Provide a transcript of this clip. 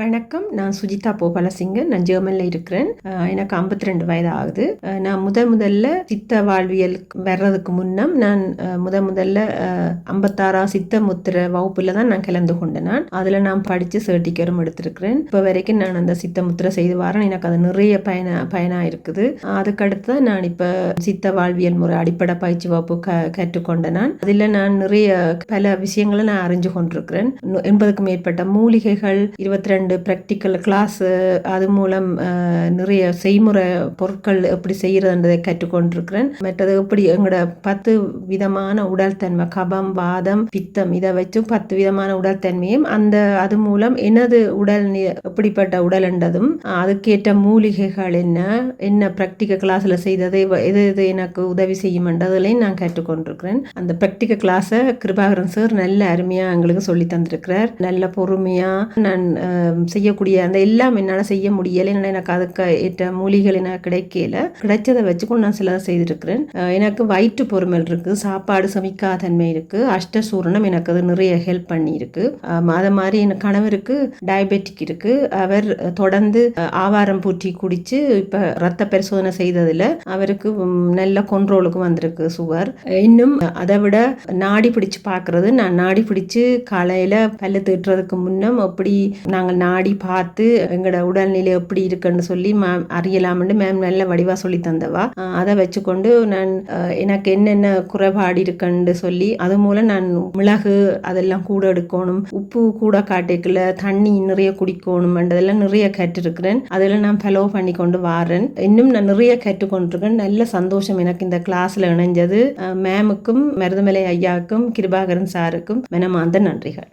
வணக்கம். நான் சுஜிதா போபாலசிங்கன் நான் ஜெர்மனில் இருக்கிறேன். எனக்கு 52 ரெண்டு வயது ஆகுது நான் முத முதல்ல சித்த வாழ்வியல் வர்றதுக்கு முன்னம் நான் அஹ், முத முதல்ல அஹ், ஐம்பத்தாறாம் சித்த முத்திர வகுப்பில் தான் நான் கலந்து கொண்டேன் நான். அதில் நான் படித்து சர்டிஃபிகேட்டும் எடுத்திருக்கிறேன். இப்போ வரைக்கும் நான் அந்த சித்த முத்திரை செய்து வரேன். எனக்கு அது நிறைய பயன பயனாக இருக்குது அதுக்கடுத்து தான் நான் இப்போ சித்த வாழ்வியல் முறை அடிப்படை பயிற்சி வகுப்பு க கற்றுக்கொண்டேன் நான். அதில் நான் நிறைய பல விஷயங்களை நான் அறிஞ்சு கொண்டிருக்கிறேன். எண்பதுக்கும் மேற்பட்ட மூலிகைகள் இருபத்தி ரெண்டு ப்ராக்டிக்கல் கிளாஸு அது மூலம் நிறைய செய்முறை பொருட்கள் எப்படி செய்கிறதுன்றதை கற்றுக்கொண்டிருக்கிறேன். மற்றது எப்படி எங்களோட பத்து விதமான உடல் தன்மை கபம் வாதம் பித்தம் இதை வச்சு பத்து விதமான உடல் தன்மையும் அந்த அது மூலம் எனது உடல் எப்படிப்பட்ட உடல் என்றதும் அதுக்கேற்ற மூலிகைகள் என்ன என்ன ப்ராக்டிக்கல் கிளாஸில் செய்ததை எது எது எனக்கு உதவி செய்யும்ன்றதுலையும் நான் கற்றுக்கொண்டிருக்கிறேன். அந்த ப்ராக்டிக்கல் கிளாஸை கிருபாகரன் சார் நல்ல அருமையாக எங்களுக்கு சொல்லி தந்திருக்கிறார் நல்ல பொறுமையாக நான் செய்யக்கூடிய அந்த எல்லாம் என்னால் செய்ய முடியலை ஏன்னா எனக்கு அதுக்கு ஏற்ற மூலிகள் எனக்கு கிடைக்கல. கிடைச்சதை வச்சுக்கொண்டு நான் சிலதை செய்திருக்கிறேன். எனக்கு வயிற்று பொறுமல் இருக்குது சாப்பாடு சமைக்காத தன்மை இருக்குது அஷ்டசூரணம் எனக்கு அது நிறைய ஹெல்ப் பண்ணியிருக்கு. அதை மாதிரி என் கணவருக்கு டயபெட்டிக் இருக்கு. அவர் தொடர்ந்து ஆவாரம் பூட்டி குடிச்சு இப்போ ரத்த பரிசோதனை செய்ததில் அவருக்கு நல்ல கொண்ட்ரோலுக்கு வந்திருக்கு சுகர் இன்னும் அதை விட நாடி பிடிச்சு பார்க்கறது நான் நாடி பிடிச்சு காலையில் பல்லு தீட்டுறதுக்கு முன்னம் அப்படி நாங்கள் நாடி பார்த்து எங்களோட உடல்நிலை எப்படி இருக்குன்னு சொல்லி மேம் அறியலாம்னு மேம் நல்ல வடிவாக சொல்லி தந்தவா. அதை வச்சுக்கொண்டு நான் எனக்கு என்னென்ன குறைபாடு இருக்குன்னு சொல்லி அது மூலம் நான் மிளகு அதெல்லாம் கூட எடுக்கணும். உப்பு கூட காட்டிக்கல தண்ணி நிறைய குடிக்கணும்ன்றதெல்லாம் நிறைய கற்றுருக்கிறேன் அதெல்லாம் நான் ஃபெலோ பண்ணி கொண்டு வாரேன். இன்னும் நான் நிறைய கற்றுக்கொண்டிருக்கேன் நல்ல சந்தோஷம் எனக்கு இந்த கிளாஸில் இணைஞ்சது. மேமுக்கும் மருதமலை ஐயாவுக்கும் கிருபாகரன் சாருக்கும் மனமார்ந்த நன்றிகள்.